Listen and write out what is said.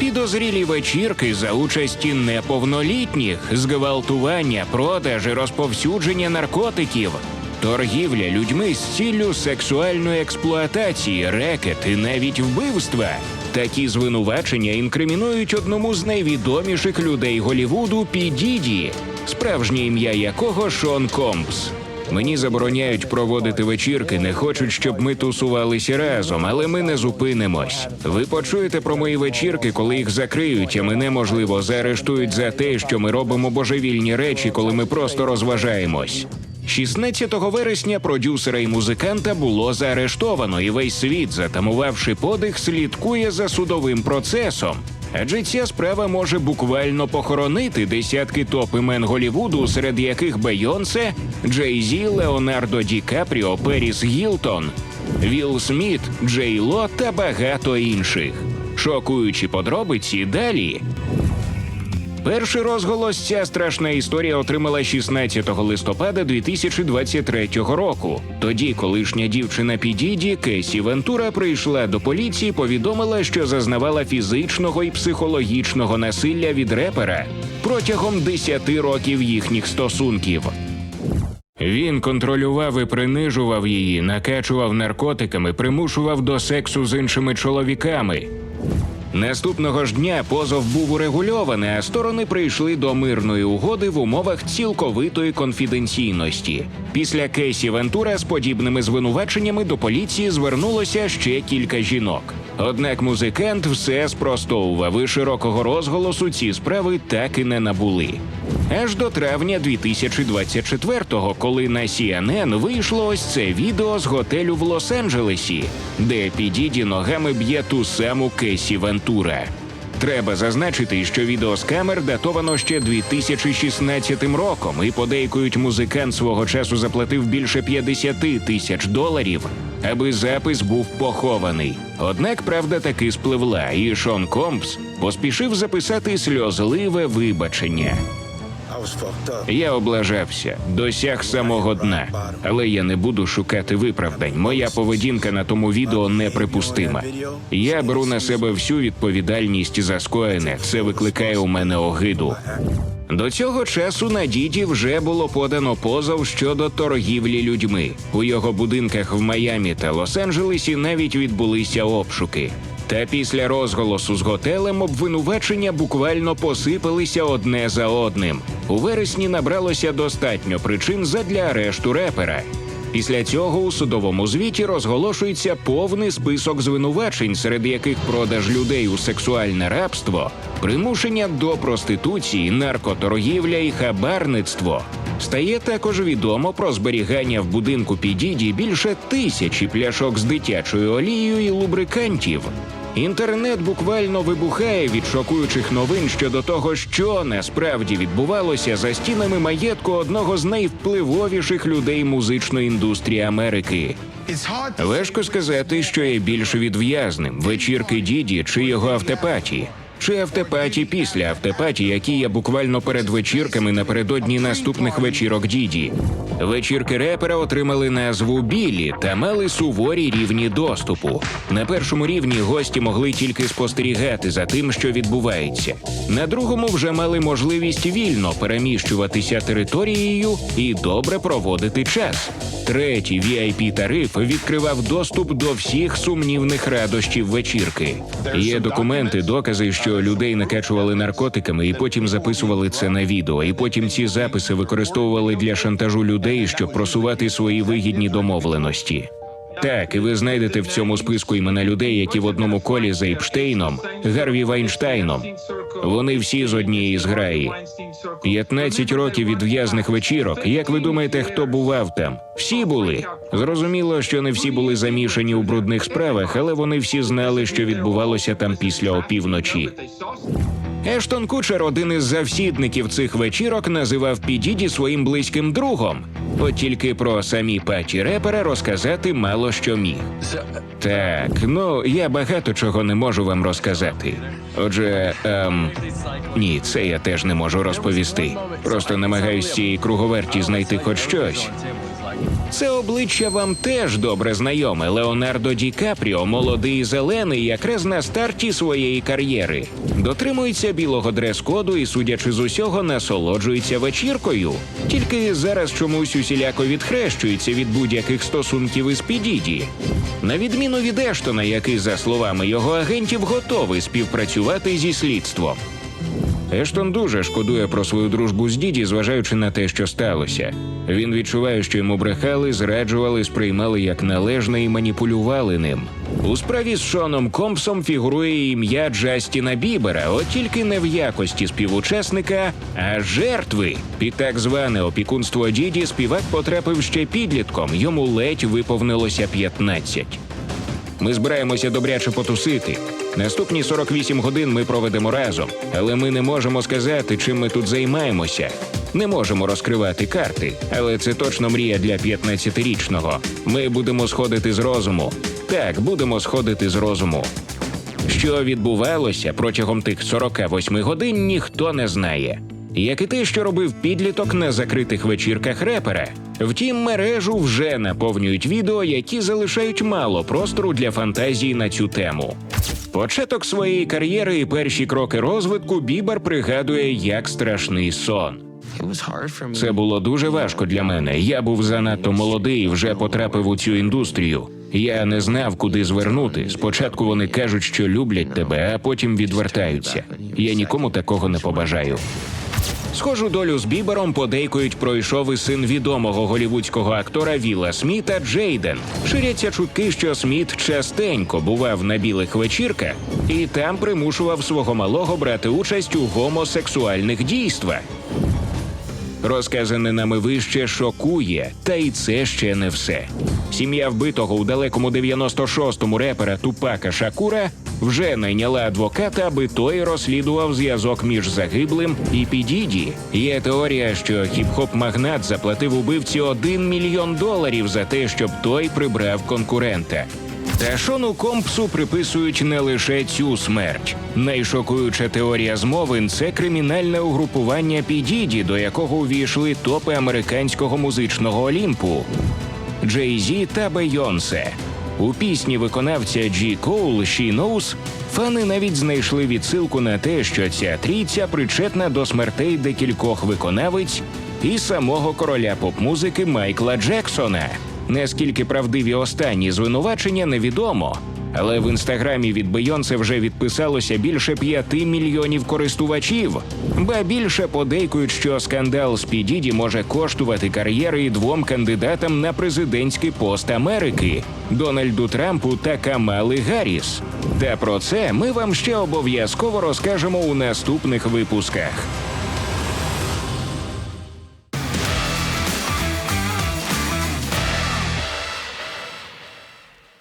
Підозрілі вечірки за участі неповнолітніх, зґвалтування, продаж і розповсюдження наркотиків, торгівля людьми з ціллю сексуальної експлуатації, рекет і навіть вбивства. Такі звинувачення інкримінують одному з найвідоміших людей Голівуду Пі Діді, справжнє ім'я якого Шон Компс. Мені забороняють проводити вечірки, не хочуть, щоб ми тусувалися разом, але ми не зупинимось. Ви почуєте про мої вечірки, коли їх закриють, а мене можливо заарештують за те, що ми робимо божевільні речі, коли ми просто розважаємось. 16 вересня продюсера і музиканта було заарештовано, і весь світ, затамувавши подих, слідкує за судовим процесом. Адже ця справа може буквально похоронити десятки топ імен Голівуду, серед яких Бейонсе, Джей Зі, Леонардо Ді Капріо, Періс Гілтон, Вілл Сміт, Джей Ло та багато інших. Шокуючі подробиці далі. Перший розголос ця страшна історія отримала 16 листопада 2023 року. Тоді колишня дівчина Підіді Кесі Вентура прийшла до поліції, повідомила, що зазнавала фізичного і психологічного насилля від репера протягом 10 років їхніх стосунків. Він контролював і принижував її, накачував наркотиками, примушував до сексу з іншими чоловіками. Наступного ж дня позов був урегульований, а сторони прийшли до мирної угоди в умовах цілковитої конфіденційності. Після Кейсі Вентура з подібними звинуваченнями до поліції звернулося ще кілька жінок. Однак музикант все спростовував і широкого розголосу ці справи так і не набули. Аж до травня 2024-го, коли на CNN вийшло ось це відео з готелю в Лос-Анджелесі, де Підіді ногами б'є ту саму Кесі Вентура. Треба зазначити, що відео з камер датовано ще 2016 роком, і подейкують музикант свого часу заплатив більше 50 тисяч доларів, аби запис був похований. Однак правда таки спливла, і Шон Компс поспішив записати сльозливе вибачення. Я облажався, досяг самого дна, але я не буду шукати виправдань. Моя поведінка на тому відео неприпустима. Я беру на себе всю відповідальність за скоєне. Це викликає у мене огиду. До цього часу на діді вже було подано позов щодо торгівлі людьми. У його будинках в Майамі та Лос-Анджелесі навіть відбулися обшуки. Та після розголосу з готелем обвинувачення буквально посипалися одне за одним. У вересні набралося достатньо причин задля арешту репера. Після цього у судовому звіті розголошується повний список звинувачень, серед яких продаж людей у сексуальне рабство, примушення до проституції, наркоторгівля і хабарництво. Стає також відомо про зберігання в будинку Підіді більше тисячі пляшок з дитячою олією і лубрикантів. Інтернет буквально вибухає від шокуючих новин щодо того, що насправді відбувалося за стінами маєтку одного з найвпливовіших людей музичної індустрії Америки. Важко сказати, що є більш відв'язним вечірки діді чи його автопаті. Чи автопаті після автопаті, які є буквально перед вечірками напередодні наступних вечірок діді. Вечірки репера отримали назву білі та мали суворі рівні доступу. На першому рівні гості могли тільки спостерігати за тим, що відбувається. На другому вже мали можливість вільно переміщуватися територією і добре проводити час. Третій vip тариф відкривав доступ до всіх сумнівних радощів вечірки. Є документи, докази, що людей накачували наркотиками, і потім записували це на відео. І потім ці записи використовували для шантажу людей, щоб просувати свої вигідні домовленості. Так, і ви знайдете в цьому списку імена людей, які в одному колі за Іпштейном, Гарві Вайнштайном. Вони всі з однієї зграї. 15 років відв'язних вечірок. Як ви думаєте, хто бував там? Всі були. Зрозуміло, що не всі були замішані у брудних справах, але вони всі знали, що відбувалося там після опівночі. Ештон Кучер, один із завсідників цих вечірок, називав Підіді своїм близьким другом. От тільки про самі паті репера розказати мало що міг. Так, ну я багато чого не можу вам розказати. Отже, ем, ні, це я теж не можу розповісти. Просто намагаюсь цієї круговерті знайти хоч щось. Це обличчя вам теж добре знайоме. Леонардо Ді Капріо, молодий і зелений, якраз на старті своєї кар'єри. Дотримується білого дрес-коду і, судячи з усього, насолоджується вечіркою. Тільки зараз чомусь усіляко відхрещується від будь-яких стосунків із Підіді. На відміну від Ештона, який, за словами його агентів, готовий співпрацювати зі слідством. Ештон дуже шкодує про свою дружбу з Діді, зважаючи на те, що сталося. Він відчуває, що йому брехали, зраджували, сприймали як належне і маніпулювали ним. У справі з Шоном Компсом фігурує ім'я Джастіна Бібера, от тільки не в якості співучасника, а жертви. Під так зване опікунство Діді співак потрапив ще підлітком, йому ледь виповнилося 15. Ми збираємося добряче потусити. Наступні 48 годин ми проведемо разом, але ми не можемо сказати, чим ми тут займаємося. Не можемо розкривати карти, але це точно мрія для 15-річного. Ми будемо сходити з розуму. Так, будемо сходити з розуму. Що відбувалося протягом тих 48 годин, ніхто не знає. Як і те, що робив підліток на закритих вечірках репера. Втім, мережу вже наповнюють відео, які залишають мало простору для фантазії на цю тему. Початок своєї кар'єри і перші кроки розвитку Бібер пригадує як страшний сон. Це було дуже важко для мене. Я був занадто молодий вже потрапив у цю індустрію. Я не знав, куди звернути. Спочатку вони кажуть, що люблять тебе, а потім відвертаються. Я нікому такого не побажаю. Схожу долю з Бібером подейкують пройшов і син відомого голівудського актора Віла Сміта Джейден. Ширяться чутки, що Сміт частенько бував на білих вечірках і там примушував свого малого брати участь у гомосексуальних дійствах. Розказане нами вище шокує, та й це ще не все. Сім'я вбитого у далекому 96-му репера Тупака Шакура вже найняла адвоката, аби той розслідував зв'язок між загиблим і Підіді. Є теорія, що хіп-хоп магнат заплатив убивці 1 мільйон доларів за те, щоб той прибрав конкурента. Та Шону Компсу приписують не лише цю смерть. Найшокуюча теорія змовин це кримінальне угрупування Підіді, до якого увійшли топи американського музичного олімпу Джей Зі та Бейонсе. У пісні виконавця Джі Коул «She Knows» фани навіть знайшли відсилку на те, що ця трійця причетна до смертей декількох виконавиць і самого короля поп-музики Майкла Джексона. Наскільки правдиві останні звинувачення, невідомо. Але в інстаграмі від Бейонсе вже відписалося більше п'яти мільйонів користувачів. Ба більше подейкують, що скандал з Підіді може коштувати кар'єри двом кандидатам на президентський пост Америки Дональду Трампу та Камали Гарріс. Та про це ми вам ще обов'язково розкажемо у наступних випусках.